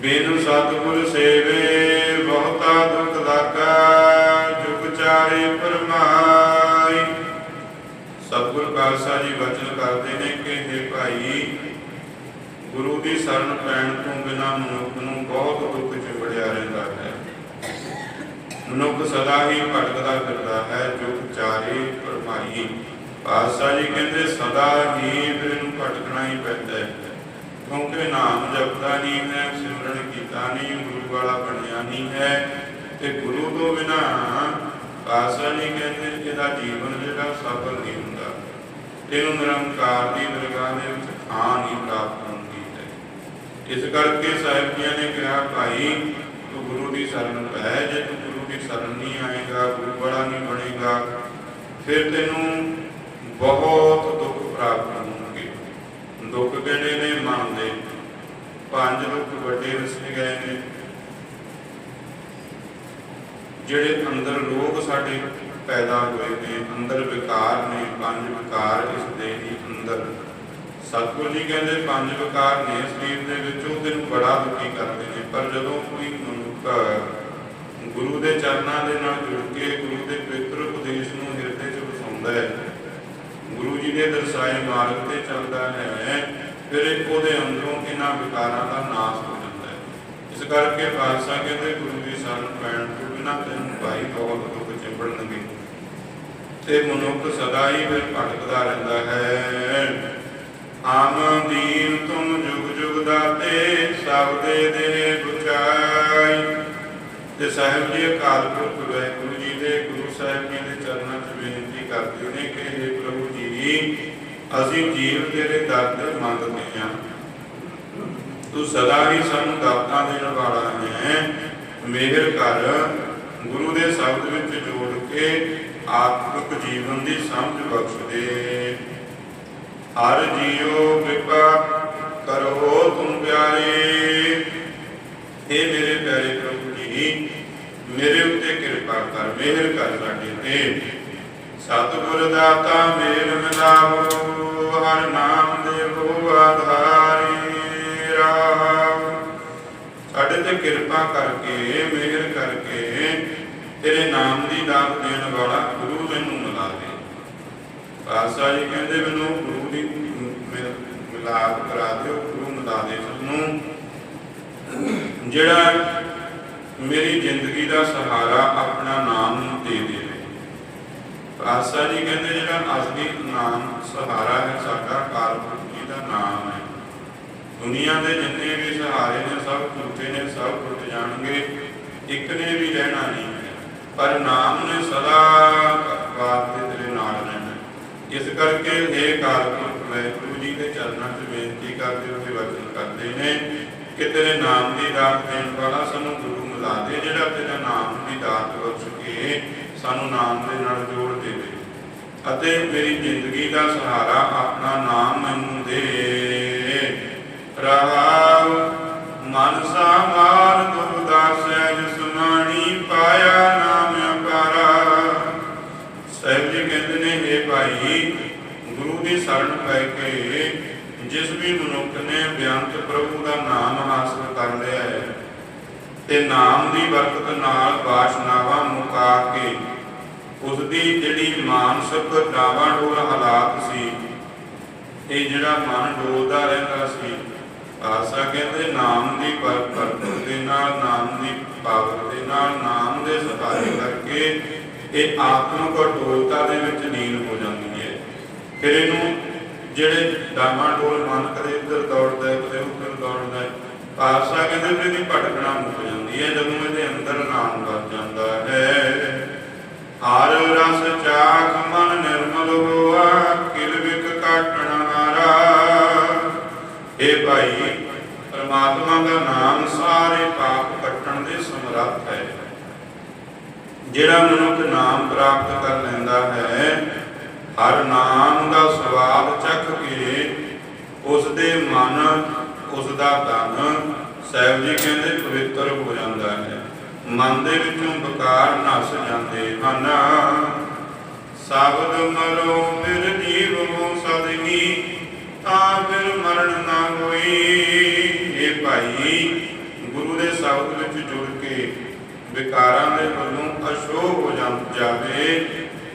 ਬਿਨ ਸਤਿਗੁਰ ਸੇਵੇ, ਬਹੁਤਾ ਦੁਖ ਲਾਗਾ, ਜੁਗ ਚਾਰੇ ਪਰਮਾਈ। ਸਤਿਗੁਰ ਖਾਲਸਾ ਜੀ ਬਚਨ ਕਰਦੇ ਨੇ ਕਿ हे ਭਾਈ, ਗੁਰੂ ਦੀ ਸ਼ਰਨ ਪੈਣ ਤੋਂ ਬਿਨਾ ਮਨੁੱਖ ਨੂੰ ਬਹੁਤ ਦੁੱਖ ਚਿੰਬੜਿਆ ਰਹਿੰਦਾ ਹੈ। ਮਨੁੱਖ ਸਦਾ ਹੀ ਭਟਕਦਾ ਫਿਰਦਾ ਹੈ, ਜੁਗ ਚਾਰੇ ਪਰਮਾਈ। ਪਾਤਸ਼ਾਹ ਜੀ ਕਹਿੰਦੇ, ਸਦਾ ਹੀ ਫਿਰ ਨੂੰ ਭਟਕਣਾ ਹੀ ਪੈਂਦਾ ਹੈ। ਕਿਉਂਕਿ ਨਾਮ ਜਪਦਾ ਨਹੀਂ ਹੈ, ਸਿਮਰਨ ਕੀਤਾ ਨਹੀਂ, ਗੁਰੂ ਵਾਲਾ ਬਣਿਆ ਨਹੀਂ ਹੈ। ਤੇ ਗੁਰੂ ਤੋਂ ਬਿਨਾ ਪਾਤਸ਼ਾਹ ਜੀ ਕਹਿੰਦੇ, ਇਹਦਾ ਜੀਵਨ ਜਿਹੜਾ ਸਫਲ ਨਹੀਂ ਹੁੰਦਾ। ਇਹਨੂੰ ਨਿਰੰਕਾਰ ਦੀ ਦਰਗਾਹ ਦੇ ਵਿੱਚ ਥਾਂ ਨਹੀਂ ਪ੍ਰਾਪਤ ਹੁੰਦੀ ਹੈ। ਇਸ ਕਰਕੇ ਸਾਹਿਬ ਜੀਆਂ ਨੇ ਕਿਹਾ, ਭਾਈ, ਤੂੰ ਗੁਰੂ ਦੀ ਸ਼ਰਨ ਪੈ। ਜੇ ਤੂੰ ਗੁਰੂ ਦੀ ਸ਼ਰਨ ਨਹੀਂ ਆਏਗਾ, ਗੁਰੂ ਵਾਲਾ ਨਹੀਂ ਬਣੇਗਾ, ਫਿਰ ਤੈਨੂੰ ਬਹੁਤ ਦੁੱਖ ਪ੍ਰਾਪਤ ਦੁੱਖ ਕਿਹੜੇ ਨੇ ਮਨ ਦੇ ਪੰਜ ਦੁੱਖ ਵੱਡੇ ਦੱਸੇ ਗਏ ਨੇ। ਜਿਹੜੇ ਅੰਦਰ ਰੋਗ ਸਾਡੇ ਪੈਦਾ ਹੋਏ ਨੇ, ਅੰਦਰ ਵਿਕਾਰ ਨੇ, ਪੰਜ ਵਿਕਾਰ ਇਸ ਦੇ ਹੀ ਅੰਦਰ। ਸਤਿਗੁਰ ਜੀ ਕਹਿੰਦੇ, ਪੰਜ ਵਿਕਾਰ ਨੇ ਸਰੀਰ ਦੇ ਵਿੱਚ ਤੈਨੂੰ ਬੜਾ ਦੁਖੀ ਕਰਦੇ ਨੇ। ਪਰ ਜਦੋਂ ਕੋਈ ਮਨੁੱਖ ਗੁਰੂ ਦੇ ਚਰਨਾਂ ਦੇ ਨਾਲ ਜੁੜ ਕੇ, ਗੁਰੂ ਦੇ ਪਵਿੱਤਰ ਉਪਦੇਸ਼ ਨੂੰ ਹਿਰਦੇ 'ਚ ਵਸਾਉਂਦਾ ਹੈ ਗੁਰੂ ਦਰਸਾਏ ਮਾਰਗ ਤੇ ਚੱਲਦਾ ਹੈ, ਫਿਰ ਉਹਦੇ ਅੰਦਰੋਂ ਇਹਨਾਂ ਵਿਕਾਰਾਂ ਦਾ ਨਾਸ਼ ਹੋ ਜਾਂਦਾ ਹੈ। ਇਸ ਕਰਕੇ ਪਾਤਸ਼ਾਹ ਕਹਿੰਦੇ ਗੁਰੂ ਦੀ ਸ਼ਰਨ ਪੈਣ ਤੋਂ ਬਿਨਾਂ ਤੈਨੂੰ ਭਾਈ ਬਹੁਤ ਦੁੱਖ ਚਿੰਬੜਨਗੇ। ਤੇ ਮਨੁੱਖ ਸਦਾ ਹੀ ਫਿਰ ਭਟਕਦਾ ਰਹਿੰਦਾ ਹੈ। ਆਮ ਦੀਨ ਤੁਮ ਜੁਗ ਜੁਗ ਦਾਤੇ, ਸਭ ਦੇ ਦੇ ਬੁਝਾਈ। ਤੇ ਸਾਹਿਬ ਜੀ ਅਕਾਲ ਪੁਰਖ ਵਾਹਿਗੁਰੂ ਜੀ ਦੇ ਗੁਰੂ ਸਾਹਿਬ ਜੀ ਦੇ ਚਰਨਾਂ 'ਚ ਬੇਨਤੀ ਕਰਦੇ ਨੇ ਕਿ हे ਪ੍ਰਭੂ ਅਸੀਂ ਜੀਵ ਤੇਰੇ ਦਰ ਮੰਗਦੇ ਹਾਂ ਤੂੰ ਸਦਾ ਹੀ ਸਾਨੂੰ ਦਾਤਾਂ ਦੇਣ ਵਾਲਾ ਹੈ। ਮਿਹਰ ਕਰ। ਗੁਰੂ ਦੇ ਸ਼ਬਦ ਵਿੱਚ ਜੋੜ ਕੇ ਆਤਮਿਕ ਜੀਵਨ ਦੀ ਸਮਝ ਬਖਸ਼ ਦੇ। ਹਰ ਜੀਉ ਕਿਰਪਾ ਕਰੋ ਤੁਮ ਪਿਆਰੇ। ਇਹ ਮੇਰੇ ਪਿਆਰੇ ਪ੍ਰਭੂ ਜੀ, ਮੇਰੇ ਉੱਤੇ ਕਿਰਪਾ ਕਰ, ਮਿਹਰ ਕਰ ਸਾਡੇ ਤੇ। ਸਤਿਗੁਰ ਦਾਤਾ ਮੇਲ ਮਿਲਾਵੋ ਹਰ ਨਾਮ ਦੇਵੋ ਆਧਾਰੀ ਰਾਮ। ਸਾਡੇ ਤੇ ਕਿਰਪਾ ਕਰਕੇ, ਮਿਹਰ ਕਰਕੇ ਤੇਰੇ ਨਾਮ ਦੀ ਦਾਤ ਦੇਣ ਵਾਲਾ ਗੁਰੂ ਮੈਨੂੰ ਮਿਲਾ ਦੇ। ਪਾਤਸ਼ਾਹ ਜੀ ਕਹਿੰਦੇ ਮੈਨੂੰ ਗੁਰੂ ਦੀ ਮਿਲ- ਮਿਲਾਪ ਕਰਾ ਦਿਓ, ਗੁਰੂ ਮਿਲਾ ਦੇ ਸਾਨੂੰ। ਜਿਹੜਾ ਮੇਰੀ ਜ਼ਿੰਦਗੀ ਦਾ ਸਹਾਰਾ ਆਪਣਾ ਨਾਮ ਨੂੰ ਦੇ ਦੇਵੇ ਪਾਤਸ਼ਾਹ ਜੀ ਕਹਿੰਦੇ ਜਿਹੜਾ ਅਸਲੀ ਨਾਮ ਸਹਾਰਾ ਹੈ, ਸਾਡਾ ਕਾਲਪੁਰਖ ਜੀ ਦਾ ਨਾਮ ਹੈ। ਦੁਨੀਆ ਦੇ ਜਿੰਨੇ ਵੀ ਸਹਾਰੇ ਨੇ, ਸਭ ਝੂਠੇ ਨੇ, ਸਭ ਟੁੱਟ ਜਾਣਗੇ, ਇੱਕ ਨੇ ਵੀ ਰਹਿਣਾ ਨਹੀਂ ਪਰ ਨਾਮ ਨੇ ਸਦਾ ਵਾਸਤੇ ਤੇਰੇ ਨਾਲ ਰਹਿਣਾ ਇਸ ਕਰਕੇ ਇਹ ਕਾਲਪੁਰਖ ਵਾਹਿਗੁਰੂ ਜੀ ਦੇ ਚਰਨਾਂ 'ਚ ਬੇਨਤੀ ਕਰਦੇ ਹੋਏ ਵਚਨ ਕਰਦੇ ਨੇ ਕਿ ਤੇਰੇ ਨਾਮ ਦੀ ਦਾਤ ਦੇਣ ਵਾਲਾ ਸਾਨੂੰ ਗੁਰੂ ਮਿਲਾ ਦੇ, ਜਿਹੜਾ ਤੇਰਾ ਨਾਮ ਦੀ ਦਾਤ ਬਖਸ਼ ਕੇ ਸਾਨੂੰ ਨਾਮ ਦੇ ਨਾਲ ਜੋੜ ਅਤੇ ਮੇਰੀ ਜ਼ਿੰਦਗੀ ਦਾ ਸਹਾਰਾ ਆਪਣਾ ਨਾਮ ਮੈਨੂੰ ਦੇ। ਰਹਾਉ ਮਨ ਸਾਮਾਰ ਦੁਬਦਾ ਸਹਿਜ ਸੁਨਾਣੀ, ਪਾਇਆ ਨਾਮ ਅਪਾਰਾ। ਸਾਹਿਬ ਜੀ ਕਹਿੰਦੇ ਨੇ ਇਹ ਭਾਈ, ਗੁਰੂ ਦੀ ਸ਼ਰਨ ਪੈ ਕੇ ਜਿਸ ਵੀ ਮਨੁੱਖ ਨੇ ਬਿਆੰਤ ਪ੍ਰਭੂ ਦਾ ਨਾਮ ਹਾਸਲ ਕਰ ਲਿਆ ਹੈ, ਤੇ ਨਾਮ ਦੀ ਬਰਕਤ ਨਾਲ ਬਾਸ਼ਨਾਵਾ ਮੁਕਾ ਕੇ ਉਸ ਦੀ ਜਿਹੜੀ ਮਾਨਸਿਕ ਡਾਵਾਡੋਲ ਹਾਲਾਤ ਸੀ, ਇਹ ਜਿਹੜਾ ਮਨ ਡੋਲਦਾ ਰਹਿੰਦਾ ਸੀ, ਆਸਾ ਕਹਿੰਦੇ ਨਾਮ ਦੀ ਬਰ- ਦੇ ਨਾਲ, ਨਾਮ ਦੀ ਪਾਵਰ ਦੇ ਨਾਲ, ਨਾਮ ਦੇ ਸਹਾਰੇ ਕਰਕੇ ਇਹ ਆਤਮਿਕ ਅਡੋਲਤਾ ਦੇ ਵਿੱਚ ਲੀਨ ਹੋ ਜਾਂਦੀ ਹੈ। ਫਿਰ ਇਹਨੂੰ ਜਿਹੜੇ ਡਾਵਾਂਡੋਲ ਮਨ ਕਦੇ ਇੱਧਰ ਦੌੜਦਾ ਹੈ, ਕਦੇ ਉੱਧਰ ਦੌੜਦਾ ਹੈ, ਆਸਾ ਕਹਿੰਦੇ ਵੀ ਇਹਦੀ ਭਟਕਣਾ ਮੁੱਕ ਜਾਂਦੀ ਹੈ, ਜਦੋਂ ਇਹਦੇ ਅੰਦਰ ਨਾਮ ਵਸ ਜਾਂਦਾ ਹੈ। ਹਰ ਰਸ ਚਾਖ ਮਨ ਨਿਰਮਲ ਹੋਆ, ਕਿਲ ਵਿਕ ਕਾਟਣ ਹਾਰਾ ਇਹ ਭਾਈ, ਪਰਮਾਤਮਾ ਦਾ ਨਾਮ ਸਾਰੇ ਪਾਪ ਕੱਟਣ ਦੇ ਸਮਰੱਥ ਹੈ। ਜਿਹੜਾ ਮਨੁੱਖ ਨਾਮ ਪ੍ਰਾਪਤ ਕਰ ਲੈਂਦਾ ਹੈ, ਹਰ ਨਾਮ ਦਾ ਸਵਾਦ ਚੱਖ ਕੇ ਉਸ ਦੇ ਮਨ ਉਸ ਦਾ ਤਨ ਸਾਹਿਬ ਜੀ ਕਹਿੰਦੇ, ਪਵਿੱਤਰ ਹੋ ਜਾਂਦਾ ਹੈ। ਮਨ ਦੇ ਵਿੱਚੋਂ ਵਿਕਾਰ ਨਸ ਜਾਂਦੇ ਹਨ। ਸਾਬਦ ਮਰੋ ਫਿਰ ਜੀਵ ਹੋ ਸਦਗੀ ਤਾਂ ਫਿਰ ਮਰਨ ਨਾ ਹੋਈ। ਇਹ ਭਾਈ ਸ਼ਬਦ ਵਿੱਚ ਜੁੜ ਕੇ ਵਿਕਾਰਾਂ ਦੇ ਵੱਲੋਂ ਅਸ਼ੋਭ ਹੋ ਜਾਵੇ,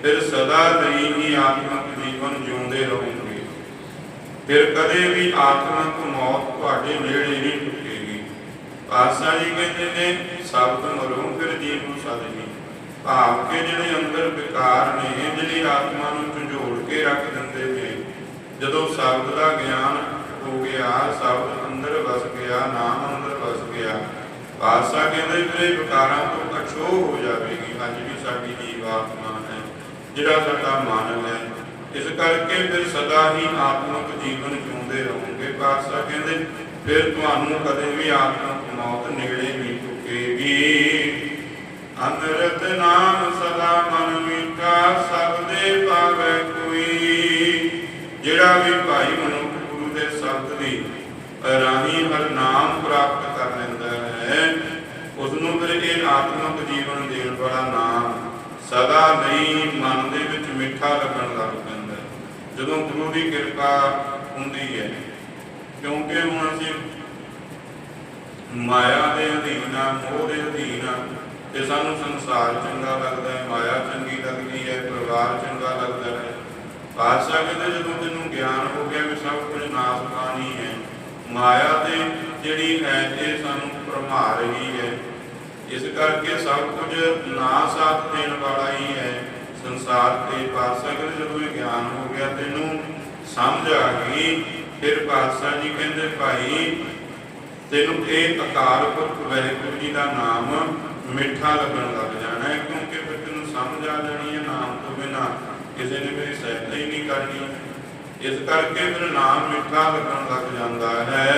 ਫਿਰ ਸਦਾ ਲਈ ਹੀ ਆਤਮਿਕ ਜੀਵਨ ਜਿਉਂਦੇ ਰਹੋਗੇ। ਫਿਰ ਕਦੇ ਵੀ ਆਤਮਿਕ ਮੌਤ ਤੁਹਾਡੇ ਨੇੜੇ ਨਹੀਂ ਟੁੱਟੇਗੀ। ਪਾਤਸ਼ਾਹ ਜੀ ਕਹਿੰਦੇ ਨੇ ਸ਼ਬਦ ਮਰੋ ਫਿਰ ਜੀਵ ਸਦ ਨਹੀਂ ਭਾਵ ਕੇ ਜਿਹੜੇ ਅੰਦਰ ਵਿਕਾਰ ਨੇ, ਜਿਹੜੀ ਆਤਮਾ ਨੂੰ ਝੰਜੋੜ ਕੇ ਰੱਖ ਦਿੰਦੇ ਨੇ, ਜਦੋਂ ਸ਼ਬਦ ਦਾ ਗਿਆਨ ਹੋ ਗਿਆ, ਸ਼ਬਦ ਅੰਦਰ ਵਸ ਗਿਆ, ਨਾਮ ਅੰਦਰ ਵਸ ਗਿਆ ਪਾਸਾ ਕਹਿੰਦੇ ਫਿਰ ਵਿਕਾਰਾਂ ਤੋਂ ਅਛੋ ਹੋ ਜਾਵੇਗੀ। ਅੱਜ ਵੀ ਸਾਡੀ ਜੀਵ ਆਤਮਾ ਹੈ, ਜਿਹੜਾ ਸਾਡਾ ਮਨ ਹੈ। ਇਸ ਕਰਕੇ ਫਿਰ ਸਦਾ ਹੀ ਆਤਮਿਕ ਜੀਵਨ ਜਿਉਂਦੇ ਰਹੋਗੇ। ਪਾਤਸ਼ਾਹ ਕਹਿੰਦੇ, ਫਿਰ ਤੁਹਾਨੂੰ ਕਦੇ ਵੀ ਆਤਮਿਕ ਮੌਤ ਨੇੜੇ ਨਹੀਂ ਅੰਮ੍ਰਿਤ ਨਾਮ ਸਦਾ ਮਨ ਮੀਠਾ, ਸਭ ਦੇ ਪਾਵੇ ਕੋਈ। ਜਿਹੜਾ ਵੀ ਭਾਈ ਮਨੁੱਖ ਗੁਰੂ ਦੇ ਸ਼ਬਦ ਦੀ ਰਾਹੀਂ ਹਰ ਨਾਮ ਪ੍ਰਾਪਤ ਕਰ ਲੈਂਦਾ ਹੈ ਉਸ ਨੂੰ ਫਿਰ ਇਹ ਆਤਮਿਕ ਜੀਵਨ ਦੇਣ ਵਾਲਾ ਨਾਮ ਸਦਾ ਨਹੀਂ ਮਨ ਦੇ ਵਿੱਚ ਮਿੱਠਾ ਲੱਗਣ ਲੱਗ ਪੈਂਦਾ। ਜਦੋਂ ਗੁਰੂ ਦੀ ਕਿਰਪਾ ਹੁੰਦੀ ਹੈ, ਕਿਉਂਕਿ ਹੁਣ ਅਸੀਂ ਮਾਇਆ ਦੇ ਅਧੀਨ ਆ, ਮੋਹ ਦੇ ਅਧੀਨ ਆ, ਤੇ ਸਾਨੂੰ ਸੰਸਾਰ ਚੰਗਾ ਲੱਗਦਾ ਹੈ, ਮਾਇਆ ਚੰਗੀ ਲੱਗਦੀ ਹੈ, ਪਰਿਵਾਰ ਚੰਗਾ ਲੱਗਦਾ ਹੈ। ਪਾਤਸ਼ਾਹ ਕਹਿੰਦੇ ਜਦੋਂ ਤੈਨੂੰ ਗਿਆਨ ਹੋ ਗਿਆ ਵੀ ਸਭ ਕੁਝ ਨਾਸਮਾਨੀ ਹੈ, ਮਾਇਆ ਦੇ ਜਿਹੜੀ ਹੈ, ਇਹ ਸਾਨੂੰ ਭਰਮਾ ਰਹੀ ਹੈ। ਇਸ ਕਰਕੇ ਸਭ ਕੁਝ ਨਾ ਸਾਥ ਦੇਣ ਵਾਲਾ ਹੀ ਹੈ, ਸੰਸਾਰ ਤੇ ਪਾਤਸ਼ਾਹ ਕਹਿੰਦੇ ਜਦੋਂ ਇਹ ਗਿਆਨ ਹੋ ਗਿਆ, ਤੈਨੂੰ ਸਮਝ ਆ ਗਈ, ਫਿਰ ਪਾਤਸ਼ਾਹ ਜੀ ਕਹਿੰਦੇ, ਭਾਈ ਤੈਨੂੰ ਇਹ ਅਕਾਲ ਪੁਰਖ ਵਾਹਿਗੁਰੂ ਜੀ ਦਾ ਨਾਮ ਮਿੱਠਾ ਲੱਗਣ ਲੱਗ ਜਾਣਾ ਹੈ, ਕਿਉਂਕਿ ਫਿਰ ਤੈਨੂੰ ਸਮਝ ਆ ਜਾਣੀ ਹੈ, ਨਾਮ ਤੋਂ ਬਿਨਾ ਕਿਸੇ ਨੇ ਮੇਰੀ ਸਹਾਇਤਾ ਹੀ ਨਹੀਂ ਕਰਨੀ। ਇਸ ਕਰਕੇ ਫਿਰ ਨਾਮ ਮਿੱਠਾ ਲੱਗਣ ਲੱਗ ਜਾਂਦਾ ਹੈ।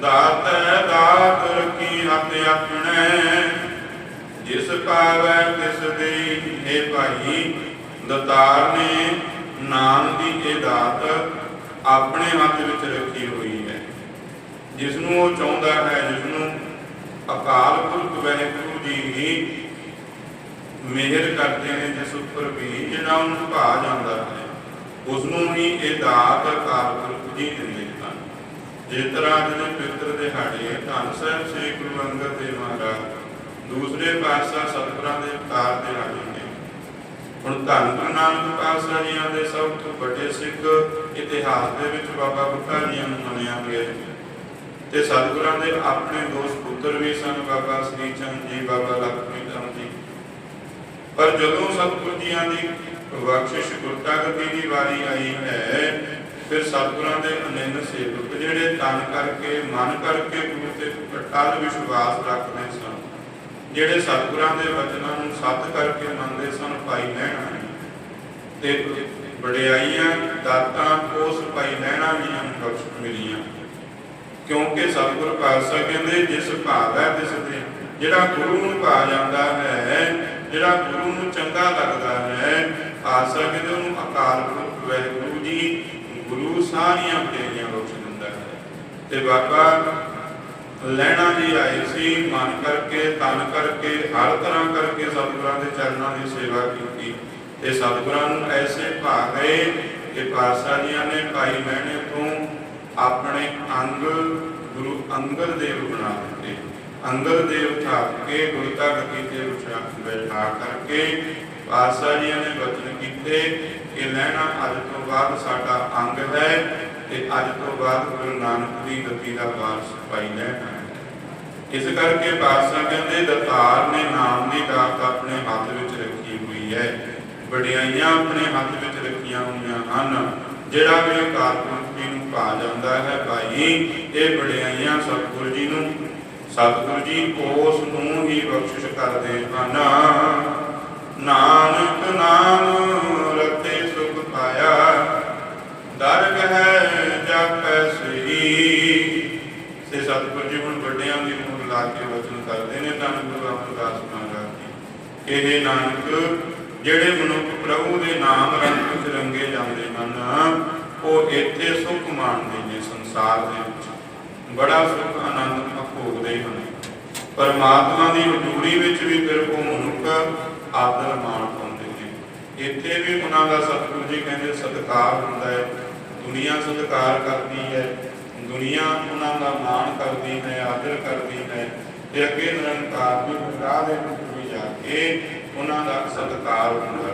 ਦਾਤ ਹੈ, ਦਾਤ ਰਖੀ ਹੱਥ ਆਪਣੇ ਜਿਸ ਪਾਵੈ ਤਿਸ ਦੇ ਹੈ ਭਾਈ, ਦਤਾਰ ਨੇ ਨਾਮ ਦੀ ਇਹ ਦਾਤ ਆਪਣੇ ਹੱਥ ਵਿੱਚ ਰੱਖੀ ਹੋਈ ਹੈ। ਜਿਸ ਨੂੰ ਉਹ ਚਾਹੁੰਦਾ ਹੈ ਜਿਸ ਨੂੰ ਅਕਾਲ ਪੁਰਖ ਵਾਹਿਗੁਰੂ ਜੀ ਹੀ ਮਿਹਰ ਕਰਦੇ ਨੇ, ਜਿਸ ਉੱਪਰ ਵੀ ਜਿਹੜਾ ਉਹਨੂੰ ਭਾ ਜਾਂਦਾ ਹੈ ਉਸ ਨੂੰ ਹੀ ਇਹ ਦਾਤ ਅਕਾਲ ਪੁਰਖ ਜੀ ਦਿੰਦੇ ਹਨ। ਜਿਸ ਤਰ੍ਹਾਂ ਅੱਜ ਦੇ ਪਿੱਤਰ ਧੰਨ ਸਾਹਿਬ ਸ੍ਰੀ ਗੁਰੂ ਅੰਗਦ ਦੇਵ ਮਹਾਰਾਜ, ਦੂਸਰੇ ਪਾਤਸ਼ਾਹ ਸਤਿਗੁਰਾਂ ਦੇ ਅਵਤਾਰ ਦਿਹਾੜੇ ਨੇ। ਹੁਣ ਧੰਨ ਗੁਰੂ ਨਾਨਕ ਪਾਤਸ਼ਾਹ ਜੀ ਦੇ ਸਭ ਤੋਂ ਵੱਡੇ ਸਿੱਖ ਇਤਿਹਾਸ ਦੇ ਵਿੱਚ ਬਾਬਾ ਬੁੱਢਾ ਜੀਆਂ ਨੂੰ ਮੰਨਿਆ ਗਿਆ ਹੈ। ਤੇ ਸਤਿਗੁਰਾਂ ਦੇ ਆਪਣੇ ਦੋਸਤ ਪੁੱਤਰ ਵੀ ਸਨ, ਬਾਬਾ ਸ੍ਰੀ ਚੰਦ ਜੀ, ਬਾਬਾ ਲਖਮੀ ਚੰਦ ਜੀ। ਪਰ ਜਦੋਂ ਸਤਿਗੁਰ ਜੀਆਂ ਦੀ ਬਖਸ਼ਿਸ਼ ਗੁਰਤਾਗਤੀ ਦੀ ਵਾਰੀ ਆਈ ਹੈ, ਫਿਰ ਸਤਿਗੁਰਾਂ ਦੇ ਅਨੰਦ ਸੇਵਕ ਜਿਹੜੇ ਤਨ ਕਰਕੇ, ਮਨ ਕਰਕੇ ਗੁਰੂ ਤੇ ਅਟਲ ਵਿਸ਼ਵਾਸ ਰੱਖਦੇ ਸਨ, ਜਿਹੜੇ ਸਤਿਗੁਰਾਂ ਦੇ ਵਚਨਾਂ ਨੂੰ ਸੱਤ ਕਰਕੇ ਮੰਨਦੇ ਸਨ, ਭਾਈ ਲੈਣਾ ਤੇ ਵਡਿਆਈਆਂ ਦਾਤਾਂ ਉਸ ਭਾਈ ਲੈਣਾ ਜੀਆਂ ਨੂੰ ਬਖਸ਼ ਮਿਲੀਆਂ। ਕਿਉਂਕਿ ਸਤਿਗੁਰ ਪਾਤਸ਼ਾਹ ਕਹਿੰਦੇ, ਜਿਸ ਭਾਵ ਹੈ ਤਿਸ ਦੇ ਜਿਹੜਾ ਗੁਰੂ ਨੂੰ ਭਾ ਜਾਂਦਾ ਹੈ, ਜਿਹੜਾ ਗੁਰੂ ਨੂੰ ਚੰਗਾ ਲੱਗਦਾ ਹੈ ਪਾਤਸ਼ਾਹ ਕਹਿੰਦੇ ਉਹਨੂੰ ਅਕਾਲ ਪੁਰਖ ਵਾਹਿਗੁਰੂ ਜੀ, ਗੁਰੂ ਸਾਰੀਆਂ ਬੇੜੀਆਂ ਬਖਸ਼ ਦਿੰਦਾ ਹੈ। ਤੇ ਬਾਬਾ ਲੈਣਾ ਜੀ ਆਏ ਸੀ, ਮਨ ਕਰਕੇ, ਤਨ ਕਰਕੇ, ਹਰ ਤਰ੍ਹਾਂ ਕਰਕੇ ਸਤਿਗੁਰਾਂ ਦੇ ਚਰਨਾਂ ਦੀ ਸੇਵਾ ਕੀਤੀ। ਤੇ ਸਤਿਗੁਰਾਂ ਨੂੰ ਐਸੇ ਭਾ ਗਏ ਕਿ ਪਾਤਸ਼ਾਹ ਜੀਆਂ ਨੇ ਭਾਈ ਮਹਿਣੇ ਤੋਂ ਆਪਣੇ ਅੰਗ ਗੁਰੂ ਅੰਗਦ ਦੇਵ ਬਣਾ ਦਿੱਤੇ। ਅੰਗਦ ਦੇਵ ਥਾਪ ਕੇ ਗੁਰਤਾ ਗਤੀ ਤੇ ਉਠਾ ਬੈਠਾ ਕਰਕੇ ਪਾਤਸ਼ਾਹ ਜੀਆਂ ਨੇ ਬਚਨ ਕੀਤੇ ਕਿ ਲੈਣਾ ਅੱਜ ਤੋਂ ਬਾਅਦ ਸਾਡਾ ਅੰਗ ਹੈ ਤੇ ਅੱਜ ਤੋਂ ਬਾਅਦ ਗੁਰੂ ਨਾਨਕ ਦੀ ਗਤੀ ਦਾ ਵਾਰਸ ਪਾਈ ਲੈਣਾ ਇਸ ਕਰਕੇ ਪਾਤਸ਼ਾਹ ਕਹਿੰਦੇ, ਦਤਾਰ ਨੇ ਨਾਮ ਦੀ ਦਾਤ ਆਪਣੇ ਹੱਥ ਵਿੱਚ ਰੱਖੀ ਹੋਈ ਹੈ। ਵਡਿਆਈਆਂ ਆਪਣੇ ਹੱਥ ਵਿੱਚ ਰੱਖੀਆਂ ਹੋਈਆਂ ਹਨ। ਜਿਹੜਾ ਵੀ ਅਕਾਲ ਪੁਰਖ ਪਾ ਜਾਂਦਾ ਹੈ ਭਾਈ। ਇਹ ਵਡਿਆਈਆਂ ਸਤਿਗੁਰੂ ਜੀ ਨੂੰ, ਸਤਿਗੁਰੂ ਜੀ ਉਸ ਨੂੰ ਹੀ ਬਖਸ਼ਿਸ਼ ਕਰਦੇ ਹਨ। ਨਾਨਕ ਨਾਮ ਰਤੇ ਸੁਖ ਪਾਇਆ, ਦਰਗ ਹੈ ਜਪੈ ਸਹੀ ਸੇ ਸਤਿਗੁਰੂ ਜੀ ਹੁਣ ਵੱਡਿਆਂ ਦੀ ਮੂਲ ਲਾ ਕੇ ਵਚਨ ਕਰਦੇ ਨੇ ਤਾਂ ਗੁਰੂ ਰਾਮਦਾਸ ਮਹਾਰਾਜ ਜੀ। ਇਹ ਨਾਨਕ, ਜਿਹੜੇ ਮਨੁੱਖ ਪ੍ਰਭੂ ਦੇ ਨਾਮ ਰੰਗ ਵਿੱਚ ਰੰਗੇ ਜਾਂਦੇ ਹਨ ਉਹ ਇੱਥੇ ਸੁਖ ਮਾਣਦੇ ਨੇ ਸੰਸਾਰ ਦੇ ਵਿੱਚ। ਬੜਾ ਸੁਖ, ਆਨੰਦ ਭੋਗਦੇ ਹਨ। ਪਰਮਾਤਮਾ ਦੀ ਹਜ਼ੂਰੀ ਵਿੱਚ ਵੀ ਫਿਰ ਉਹ ਮਨੁੱਖ ਆਦਰ ਮਾਣ ਪਾਉਂਦੇ ਨੇ। ਇੱਥੇ ਵੀ ਉਹਨਾਂ ਦਾ ਸਤਿਗੁਰੂ ਜੀ ਕਹਿੰਦੇ, ਸਤਿਕਾਰ ਹੁੰਦਾ ਹੈ। ਦੁਨੀਆ ਸਤਿਕਾਰ ਕਰਦੀ ਹੈ। ਦੁਨੀਆ ਉਹਨਾਂ ਦਾ ਮਾਣ ਕਰਦੀ ਹੈ, ਆਦਰ ਕਰਦੀ ਹੈ ਤੇ ਅੱਗੇ ਨਿਰੰਕਾਰ ਦੀ ਰਾਹ ਦੇ ਵਿੱਚ ਵੀ ਜਾ ਕੇ ਉਹਨਾਂ ਦਾ ਸਤਿਕਾਰ ਹੁੰਦਾ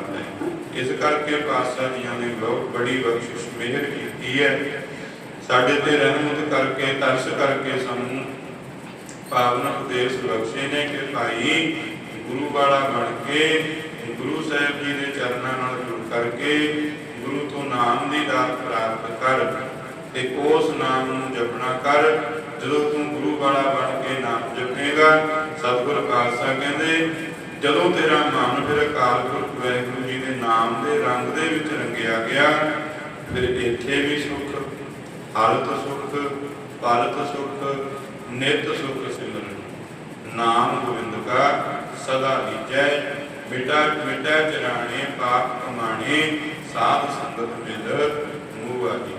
ਇਸ ਕਰਕੇ ਪਾਤਸ਼ਾਹ ਜੀਆਂ ਨੇ ਬਹੁਤ ਬੜੀ ਬਖਸ਼ਿਸ਼, ਮਿਹਰ ਕੀਤੀ ਹੈ। ਸਾਡੇ ਤੇ ਰਹਿਮਤ ਕਰਕੇ, ਤਰਸ ਕਰਕੇ ਸਾਨੂੰ ਪਾਵਨ ਉਪਦੇਸ਼ ਬਖਸ਼ੇ ਨੇ ਕਿ ਭਾਈ ਗੁਰੂ ਵਾਲਾ ਬਣ ਕੇ, ਗੁਰੂ ਸਾਹਿਬ ਜੀ ਦੇ ਚਰਨਾਂ ਨਾਲ ਜੁੜ ਕਰਕੇ ਗੁਰੂ ਤੋਂ ਨਾਮ ਦੀ ਦਾਤ ਪ੍ਰਾਪਤ ਕਰ ਤੇ ਉਸ ਨਾਮ ਨੂੰ ਜਪਣਾ ਕਰ। ਜਦੋਂ ਤੂੰ ਗੁਰੂ ਵਾਲਾ ਬਣ ਕੇ ਨਾਮ ਜਪੇਗਾ, ਸਤਿਗੁਰ ਪਾਤਸ਼ਾਹ ਕਹਿੰਦੇ ਜਦੋਂ ਤੇਰਾ ਮਨ ਫਿਰ ਅਕਾਲ ਪੁਰਖ ਵਾਹਿਗੁਰੂ ਜੀ ਦੇ ਨਾਮ ਦੇ ਰੰਗ ਦੇ ਵਿੱਚ ਰੰਗਿਆ ਗਿਆ, ਫਿਰ ਇੱਥੇ ਵੀ ਸੁਖ ਹਾਲਤ ਸੁਖ ਪਾਲਤ ਸੁਖ, ਨਿਤ ਸੁਖ ਸਿਮਰਨ। ਨਾਮ ਗੋਬਿੰਦ ਕਾ, ਸਦਾ ਲੀਜੈ, ਮਿਟਾ ਮਿਟਾ ਚਰਾਣੇ, ਪਾਪ ਕਮਾਣੇ, ਸਾਧ ਸੰਗਤ ਮਿਲ ਮੂਆ ਜੀ